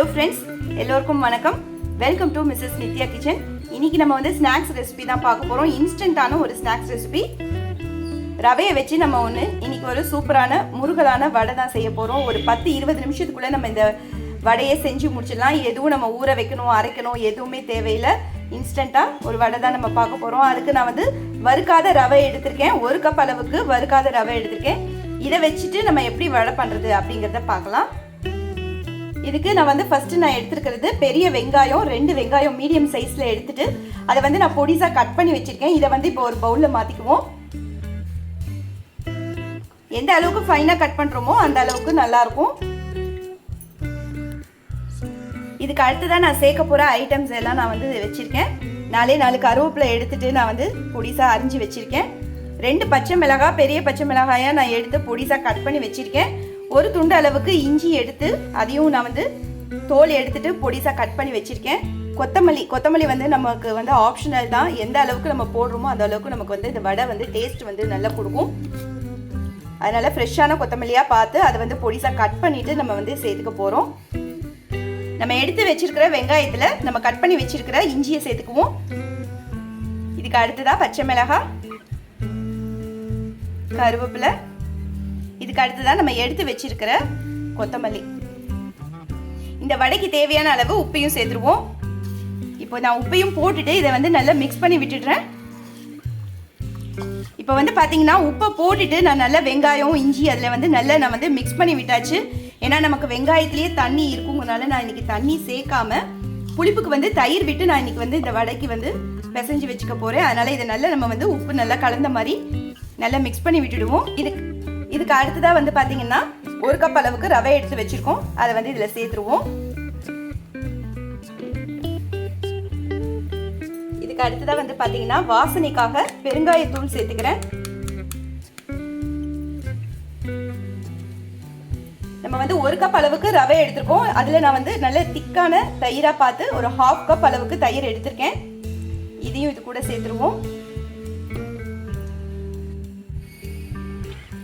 Hello friends எல்லோருக்கும் வணக்கம். Welcome to Mrs Nithya kitchen இன்னைக்கு நம்ம வந்து ஸ்நாக்ஸ் ரெசிபி தான் பார்க்க போகிறோம் இன்ஸ்டன்ட்டான ஒரு ஸ்நாக்ஸ் ரெசிபி ரவையை வச்சு நம்ம ஒன்று இன்னைக்கு ஒரு சூப்பரான முருகலான வடை தான் செய்ய போகிறோம் ஒரு பத்து இருபது நிமிஷத்துக்குள்ளே நம்ம இந்த வடையை செஞ்சு முடிச்சிடலாம். எதுவும் நம்ம ஊற வைக்கணும் அரைக்கணும் எதுவுமே தேவையில்லை. இன்ஸ்டண்ட்டாக ஒரு வடை தான் நம்ம பார்க்க போகிறோம் அதுக்கு நான் வந்து வறுக்காத ரவை எடுத்திருக்கேன். ஒரு கப் அளவுக்கு வறுக்காத ரவை எடுத்திருக்கேன். இதை வச்சுட்டு நம்ம எப்படி வடை பண்ணுறது அப்படிங்கிறத பார்க்கலாம். இதுக்கு நான் வந்து ஃபஸ்ட்டு நான் எடுத்துருக்கிறது பெரிய வெங்காயம் ரெண்டு வெங்காயம் மீடியம் சைஸில் எடுத்துகிட்டு அதை வந்து நான் பொடிசாக கட் பண்ணி வச்சுருக்கேன். இதை வந்து இப்போ ஒரு பவுலில் மாற்றிக்குவோம் எந்த அளவுக்கு ஃபைனாக கட் பண்ணுறோமோ அந்த அளவுக்கு நல்லாயிருக்கும் இதுக்கு இதுக்கு அடுத்ததான் நான் சேர்க்க போகிற ஐட்டம்ஸ் எல்லாம் நான் வந்து வச்சுருக்கேன். நாலே நாலு கருவேப்பிலை எடுத்துகிட்டு நான் வந்து பொடிசாக அரிஞ்சு வச்சுருக்கேன். ரெண்டு பச்சை மிளகாய் பெரிய பச்சை மிளகாயாக நான் எடுத்து பொடிசாக கட் பண்ணி வச்சுருக்கேன். ஒரு துண்டு அளவுக்கு இஞ்சி எடுத்து அதையும் நான் வந்து தோல் எடுத்துட்டு பொடிசா கட் பண்ணி வச்சிருக்கேன். கொத்தமல்லி கொத்தமல்லி வந்து நமக்கு வந்து ஆப்ஷனல் தான். எந்த அளவுக்கு நம்ம போடுறோமோ அந்த அளவுக்கு நமக்கு வந்து இந்த வடை வந்து டேஸ்ட் வந்து நல்லா கொடுக்கும். அதனால ஃப்ரெஷ்ஷான கொத்தமல்லியாக பார்த்து அதை வந்து பொடிசா கட் பண்ணிட்டு நம்ம வந்து சேர்த்துக்க போகிறோம் நம்ம எடுத்து வச்சிருக்கிற வெங்காயத்தில் நம்ம கட் பண்ணி வச்சிருக்கிற இஞ்சியை சேர்த்துக்குவோம். இதுக்கு அடுத்ததாக பச்சை மிளகாய் கருவேப்பிலை இதுக்கு அடுத்ததான் நம்ம எடுத்து வச்சிருக்கிற கொத்தமல்லி. இந்த வடைக்கு தேவையான அளவு உப்பையும் சேர்த்துருவோம். இப்போ நான் உப்பையும் போட்டுட்டு இதை வந்து நல்லா மிக்ஸ் பண்ணி விட்டுடுறேன். இப்போ வந்து பார்த்தீங்கன்னா உப்பை போட்டுட்டு நான் நல்லா வெங்காயம் இஞ்சி அதில் வந்து நல்லா நான் வந்து மிக்ஸ் பண்ணி விட்டாச்சு. ஏன்னா நமக்கு வெங்காயத்துலேயே தண்ணி இருக்குங்கிறனால நான் இன்னைக்கு தண்ணி சேர்க்காம புளிப்புக்கு வந்து தயிர் விட்டு நான் இன்னைக்கு வந்து இந்த வடைக்கு வந்து பிசைஞ்சு வச்சுக்க போகிறேன் அதனால் இதை நல்லா நம்ம வந்து உப்பு நல்லா கலந்த மாதிரி நல்லா மிக்ஸ் பண்ணி விட்டுடுவோம். இதுக்கு இதுக்கு அடுத்ததாக வந்து பார்த்தீங்கன்னா ஒரு கப் அளவுக்கு ரவை எடுத்து வச்சிருக்கோம். அதை வந்து இதில் சேர்த்துருவோம். இதுக்கு அடுத்ததாக வந்து பார்த்தீங்கன்னா வாசனைக்காக பெருங்காயத்தூள் சேர்த்துக்கிறேன். நம்ம வந்து ஒரு கப் அளவுக்கு ரவை எடுத்திருக்கோம். அதில் நான் வந்து நல்ல திக்கான தயிராக பார்த்து ஒரு ஹாஃப் கப் அளவுக்கு தயிர் எடுத்திருக்கேன். இதையும் இது கூட சேர்த்துருவோம்.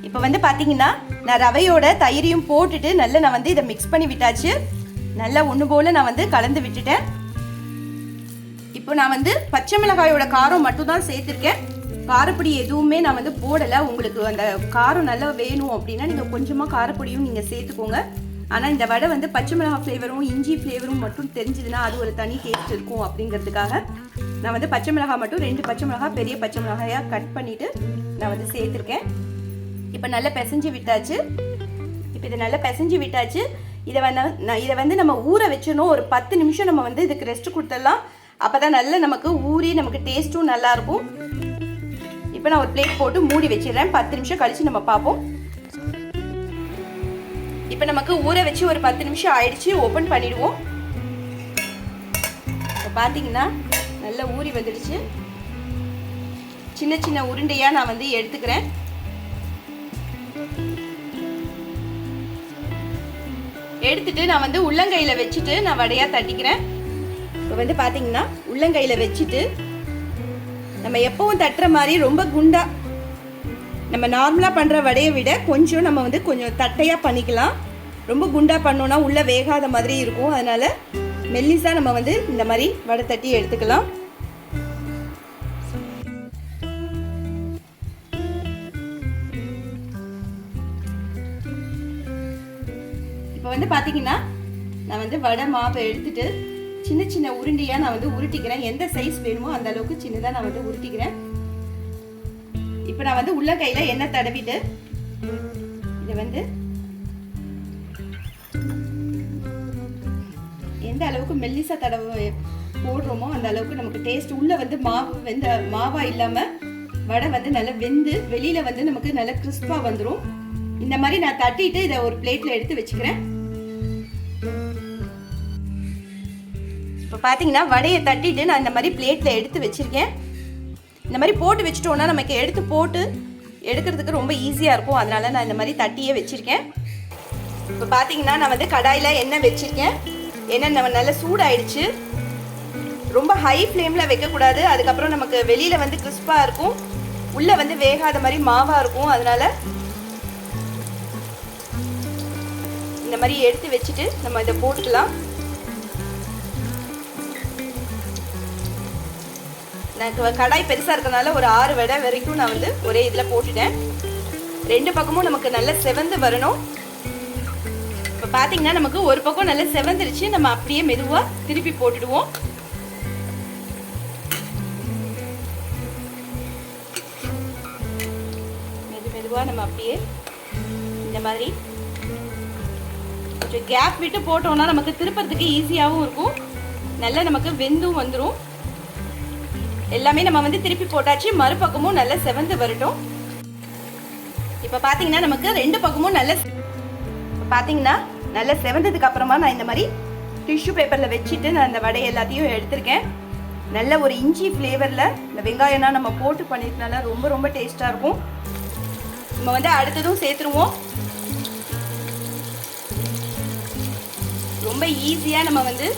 இப்போ வந்து பார்த்தீங்கன்னா நான் ரவையோட தயிரையும் போட்டுட்டு நல்லா நான் வந்து இதை மிக்ஸ் பண்ணி விட்டாச்சு. நல்லா ஒன்று போல் நான் வந்து கலந்து விட்டுட்டேன். இப்போ நான் வந்து பச்சை மிளகாயோட காரம் மட்டும் தான் சேர்த்துருக்கேன். காரப்பொடி எதுவுமே நான் வந்து போடலை. உங்களுக்கு அந்த காரம் நல்லா வேணும் அப்படின்னா நீங்கள் கொஞ்சமாக காரப்பொடியும் நீங்கள் சேர்த்துக்கோங்க. ஆனால் இந்த வடை வந்து பச்சை மிளகாய் ஃப்ளேவரும் இஞ்சி ஃப்ளேவரும் மட்டும் தெரிஞ்சதுன்னா அது ஒரு தனி டேஸ்ட் இருக்கும் அப்படிங்கிறதுக்காக நான் வந்து பச்சை மிளகாய் மட்டும் ரெண்டு பச்சை மிளகாய் பெரிய பச்சை மிளகாயாக கட் பண்ணிவிட்டு நான் வந்து சேர்த்துருக்கேன். இப்போ நல்லா பிசைஞ்சு விட்டாச்சு. இப்போ இதை நல்லா பிசைஞ்சு விட்டாச்சு. இதை வந்து நான் இதை வந்து நம்ம ஊற வச்சிடணும். ஒரு பத்து நிமிஷம் நம்ம வந்து இதுக்கு ரெஸ்ட் கொடுத்துடலாம். அப்போ தான் நல்லா நமக்கு ஊறி நமக்கு டேஸ்ட்டும் நல்லாயிருக்கும் இப்போ நான் ஒரு பிளேட் போட்டு மூடி வச்சிடுறேன். பத்து நிமிஷம் கழித்து நம்ம பார்ப்போம். இப்போ நமக்கு ஊற வச்சு ஒரு பத்து நிமிஷம் ஆயிடுச்சு. ஓப்பன் பண்ணிடுவோம். இப்போ பார்த்தீங்கன்னா நல்லா ஊறி வந்துடுச்சு. சின்ன சின்ன உருண்டையாக நான் வந்து எடுத்துக்கிறேன். எடுத்துட்டு நான் வந்து உள்ளங்கையில வச்சுட்டு நான் வடையா தட்டிக்கிறேன். இப்போ வந்து பாத்தீங்கன்னா உள்ளங்கையில வச்சுட்டு நம்ம எப்பவும் தட்டுற மாதிரி ரொம்ப குண்டா நம்ம நார்மலா பண்ற வடையை விட கொஞ்சம் நம்ம வந்து கொஞ்சம் தட்டையா பண்ணிக்கலாம். ரொம்ப குண்டா பண்ணோம்னா உள்ள வேகாத மாதிரி இருக்கும். அதனால மெல்லிசா நம்ம வந்து இந்த மாதிரி வடை தட்டி எடுத்துக்கலாம். இப்போ வந்து பார்த்தீங்கன்னா நான் வந்து வடை மாவை எடுத்துட்டு சின்ன சின்ன உருண்டையாக நான் வந்து உருட்டிக்கிறேன். எந்த சைஸ் வேணுமோ அந்த அளவுக்கு சின்னதாக நான் வந்து உருட்டிக்கிறேன். இப்போ நான் வந்து உள்ள கையில் எண்ணெய் தடவிட்டு இதை வந்து எந்த அளவுக்கு மெல்லிசா தடவை போடுறோமோ அந்த அளவுக்கு நமக்கு டேஸ்ட் உள்ளே வந்து மாவு வெந்த மாவா இல்லாமல் வடை வந்து நல்லா வெந்து வெளியில் வந்து நமக்கு நல்லா கிறிஸ்பாக வந்துடும் இந்த மாதிரி நான் தட்டிட்டு இதை ஒரு பிளேட்டில் எடுத்து வச்சுக்கிறேன். இப்போ பார்த்தீங்கன்னா வடையை தட்டிட்டு நான் இந்த மாதிரி பிளேட்டில் எடுத்து வச்சுருக்கேன். இந்த மாதிரி போட்டு வச்சுட்டோன்னா நமக்கு எடுத்து போட்டு எடுக்கிறதுக்கு ரொம்ப ஈஸியாக இருக்கும். அதனால நான் இந்த மாதிரி தட்டியே வச்சுருக்கேன். இப்போ பார்த்தீங்கன்னா நான் வந்து கடாயில் எண்ணெய் வச்சுருக்கேன். எண்ணெய் நம்ம நல்லா சூடாயிடுச்சு. ரொம்ப ஹை ஃப்ளேமில் வைக்கக்கூடாது. அதுக்கப்புறம் நமக்கு வெளியில் வந்து கிறிஸ்பாக இருக்கும். உள்ளே வந்து வேகாத மாதிரி மாவாக இருக்கும். அதனால் இந்த மாதிரி எடுத்து வச்சுட்டு நம்ம இதை போட்டுக்கலாம். நான் கடாய் பெருசாக இருக்கறனால ஒரு ஆறு வடை வரைக்கும் நான் வந்து ஒரே இதில் போட்டுட்டேன். ரெண்டு பக்கமும் நமக்கு நல்ல செவந்து வரணும். இப்போ பார்த்தீங்கன்னா நமக்கு ஒரு பக்கம் நல்லா செவந்துருச்சு. நம்ம அப்படியே மெதுவாக திருப்பி போட்டுடுவோம். மெது மெதுவாக நம்ம அப்படியே இந்த மாதிரி கொஞ்சம் கேப் விட்டு போட்டோம்னா நமக்கு திருப்பறதுக்கு ஈஸியாகவும் இருக்கும். நல்லா நமக்கு வெந்தும் வந்துடும் எல்லாமே நம்ம வந்து திருப்பி போட்டாச்சு. மறுபக்கமும் நல்லா செவந்து வரட்டும். இப்போ பார்த்தீங்கன்னா நமக்கு ரெண்டு பக்கமும் நல்ல இப்போ பார்த்தீங்கன்னா நல்லா செவந்ததுக்கு அப்புறமா நான் இந்த மாதிரி டிஷ்யூ பேப்பரில் வச்சுட்டு நான் இந்த வடை எல்லாத்தையும் எடுத்திருக்கேன். நல்ல ஒரு இஞ்சி ஃப்ளேவரில் இந்த வெங்காயம்னா நம்ம போட்டு பண்ணிருக்கனால ரொம்ப ரொம்ப டேஸ்ட்டாக இருக்கும். நம்ம வந்து அடுத்ததும் சேர்த்துருவோம். ரொம்ப ஈஸியாக நம்ம வந்து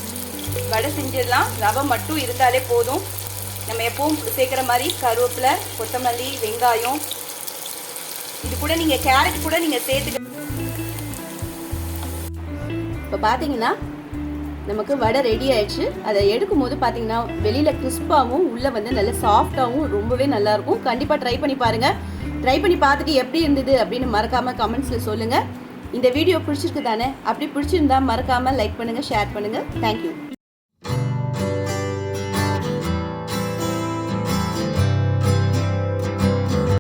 வடை செஞ்சிடலாம். ரவை மட்டும் இருந்தாலே போதும். நம்ம எப்பவும் சேர்க்குற மாதிரி கருவேப்பிலை கொத்தமல்லி வெங்காயம். இது கூட நீங்கள் கேரட் கூட நீங்கள் சேர்த்துக்க இப்போ பார்த்தீங்கன்னா நமக்கு வடை ரெடி ஆயிடுச்சு. அதை எடுக்கும் போது பார்த்தீங்கன்னா வெளியில் கிறிஸ்பாகவும் உள்ளே வந்து நல்ல சாஃப்டாகவும் ரொம்பவே நல்லாயிருக்கும் கண்டிப்பாக ட்ரை பண்ணி பாருங்கள் ட்ரை பண்ணி பார்த்துட்டு எப்படி இருந்தது அப்படின்னு மறக்காமல் கமெண்ட்ஸில் சொல்லுங்கள் இந்த வீடியோ பிடிச்சிருக்கு தானே அப்படி பிடிச்சிருந்தா மறக்காமல் லைக் பண்ணுங்கள் ஷேர் பண்ணுங்கள் தேங்க்யூ